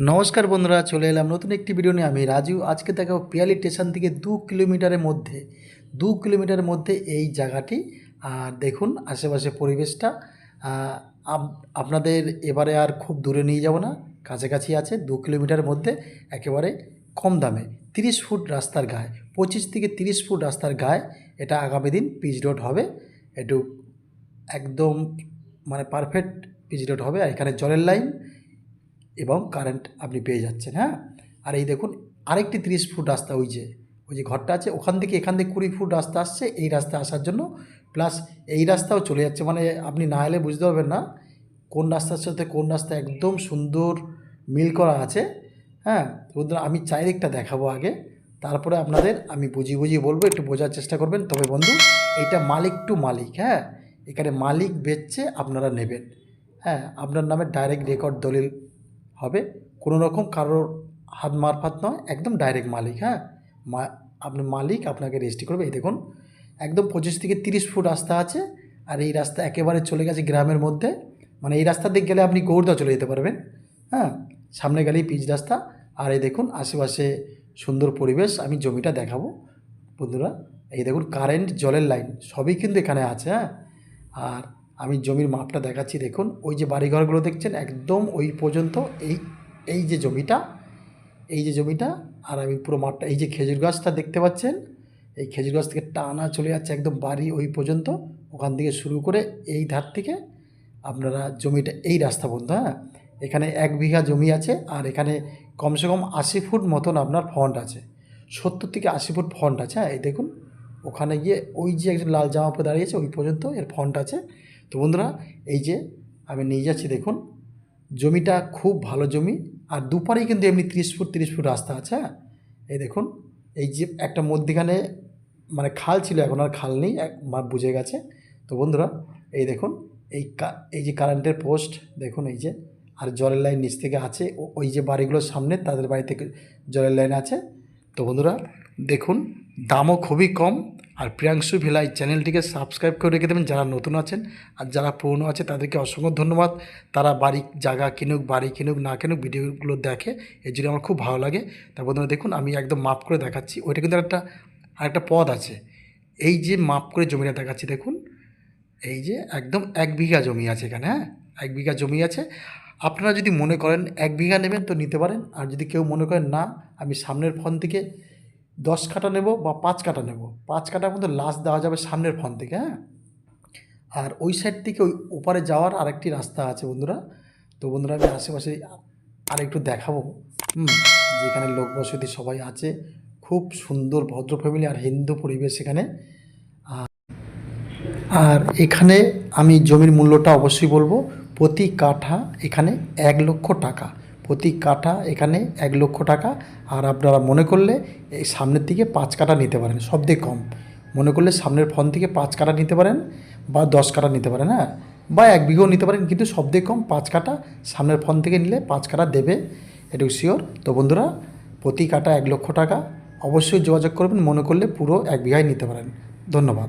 নমস্কার বন্ধুরা, চলে এলাম নতুন একটি ভিডিও নিয়ে। আমি রাজু। আজকে দেখাবো পিয়ালি স্টেশন থেকে দু কিলোমিটারের মধ্যে, দু কিলোমিটারের মধ্যে এই জায়গাটি। আর দেখুন আশেপাশে পরিবেশটা। আপ- আপনাদের এবারে আর খুব দূরে নিয়ে যাব না। কাছাকাছি আছে দু কিলোমিটারের মধ্যে, একেবারে কম দামে। তিরিশ ফুট রাস্তার গায়ে, পঁচিশ থেকে তিরিশ ফুট রাস্তার গায়ে এটা আগামী দিন পিচ রোড হবে। একটু একদম মানে পারফেক্ট পিচ রোড হবে। আর এখানে জলের লাইন এবং কারেন্ট আপনি পেয়ে যাচ্ছেন হ্যাঁ? আর এই দেখুন, আরেকটি তিরিশ ফুট রাস্তা ওই যে ওই যে ঘরটা আছে, ওখান থেকে এখান থেকে কুড়ি ফুট রাস্তা আসছে, এই রাস্তা আসার জন্য প্লাস এই রাস্তাও চলে যাচ্ছে মানে আপনি না এলে বুঝতে পারবেন না, কোন রাস্তার সাথে কোন রাস্তা একদম সুন্দর মিল করা আছে হ্যাঁ? বন্ধুরা আমি চারিদিকটা দেখাবো আগে, তারপরে আপনাদের আমি বুঝিয়ে বুঝিয়ে বলব, একটু বোঝার চেষ্টা করবেন। তবে বন্ধু এইটা মালিক টু মালিক হ্যাঁ? এখানে মালিক বেচছে, আপনারা নেবেন হ্যাঁ? আপনার নামে ডাইরেক্ট রেকর্ড দলিল হবে। কোনো রকম কারোর হাত মারফাত নয়, একদম ডাইরেক্ট মালিক হ্যাঁ? মা, আপনি মালিক, আপনাকে রেজিস্ট্রি করবে। এই দেখুন, একদম পঁচিশ থেকে তিরিশ ফুট রাস্তা আছে আর এই রাস্তা একেবারে চলে গেছে গ্রামের মধ্যে। মানে এই রাস্তা দিয়ে গেলে আপনি গৌরদা চলে যেতে পারবেন হ্যাঁ? সামনে গেলেই পিচ রাস্তা। আর এই দেখুন, আশেপাশে সুন্দর পরিবেশ, আমি জমিটা দেখাবো, বন্ধুরা। এই দেখুন কারেন্ট জলের লাইন সবই কিন্তু এখানে আছে হ্যাঁ? আর আমি জমির মাপটা দেখাচ্ছি, দেখুন। ওই যে বাড়িঘরগুলো দেখছেন, একদম ওই পর্যন্ত এই এই যে জমিটা, এই যে জমিটা, আর আমি পুরো মাঠটা এই যে খেজুর গাছটা দেখতে পাচ্ছেন, এই খেজুর গাছ থেকে টানা চলে যাচ্ছে একদম বাড়ি ওই পর্যন্ত। ওখান থেকে শুরু করে এই ধার থেকে আপনারা জমিটা, এই রাস্তা বন্ধ হ্যাঁ? এখানে এক বিঘা জমি আছে, আর এখানে কমসে কম আশি ফুট মতন আপনার ফন্ট আছে। সত্তর থেকে আশি ফুট ফন্ট আছে হ্যাঁ? এই দেখুন, ওখানে গিয়ে ওই যে একজন লাল জামা পরে দাঁড়িয়েছে ওই পর্যন্ত এর ফন্ট আছে। তো বন্ধুরা, এই যে আমি নিয়ে যাচ্ছি, দেখুন, জমিটা খুব ভালো জমি, আর দুপারেই কিন্তু এমনি তিরিশ ফুট তিরিশ ফুট রাস্তা আছে হ্যাঁ? এই দেখুন, এই যে একটা মধ্যিখানে মানে খাল ছিল, এখন আর খাল নেই, এক মা বুঝে গেছে। তো বন্ধুরা, এই দেখুন, এই এই যে কারেন্টের পোস্ট, দেখুন, এই যে, আর জলের লাইন নিচ থেকে আছে ওই যে বাড়িগুলোর সামনে, তাদের বাড়ি থেকে জলের লাইন আছে। তো বন্ধুরা, দেখুন, দামও খুবই কম আর প্রিয়াংশু ভিলাই চ্যানেলটিকে সাবস্ক্রাইব করে রেখে দেবেন যারা নতুন আছেন আর যারা পুরনো আছে তাদেরকে অসংখ্য ধন্যবাদ। তারা বাড়ি, জায়গা কিনুক, বাড়ি কিনুক, না কিনুক, ভিডিওগুলো দেখে, এর জন্য আমার খুব ভালো লাগে। তার বন্ধুরা দেখুন, আমি একদম মাপ করে দেখাচ্ছি। ওইটা কিন্তু একটা আরেকটা পদ আছে। এই যে মাপ করে জমিটা দেখাচ্ছি, দেখুন। এই যে একদম এক বিঘা জমি আছে এখানে হ্যাঁ? এক বিঘা জমি আছে। আপনারা যদি মনে করেন এক বিঘা নেবেন তো নিতে পারেন। আর যদি কেউ মনে করেন না, আমি সামনের ফোন থেকে দশ কাটা নেব বা পাঁচ কাটা নেব। পাঁচ কাটার মধ্যে লাস্ট দেওয়া যাবে সামনের ফোন থেকে হ্যাঁ? আর ওই সাইড থেকে ওই ওপারে যাওয়ার আরেকটি রাস্তা আছে বন্ধুরা। তো বন্ধুরা, আমি আশেপাশে আর একটু দেখাবো। হুম, যেখানে লোক বসতি সবাই আছে। খুব সুন্দর ভদ্র ফ্যামিলি আর হিন্দু পরিবেশ এখানে। আর এখানে আমি জমির মূল্যটা অবশ্যই বলব। প্রতি কাঠা এখানে এক লক্ষ টাকা। প্রতি কাঠা এখানে এক লক্ষ টাকা। আর আপনারা মনে করলে এই সামনের দিকে পাঁচ কাঠা নিতে পারেন সবথেকে কম। মনে করলে সামনের ফোন থেকে পাঁচ কাঠা নিতে পারেন বা দশ কাঠা নিতে পারেন হ্যাঁ? বা এক বিঘেও নিতে পারেন, কিন্তু সবথেকে কম পাঁচ কাঠা সামনের ফোন থেকে নিলে পাঁচ কাটা দেবে। এটুকু শিওর তো বন্ধুরা, প্রতি কাঠা এক লক্ষ টাকা। অবশ্যই যোগাযোগ করবেন, মনে করলে পুরো এক বিঘায় নিতে পারেন। ধন্যবাদ।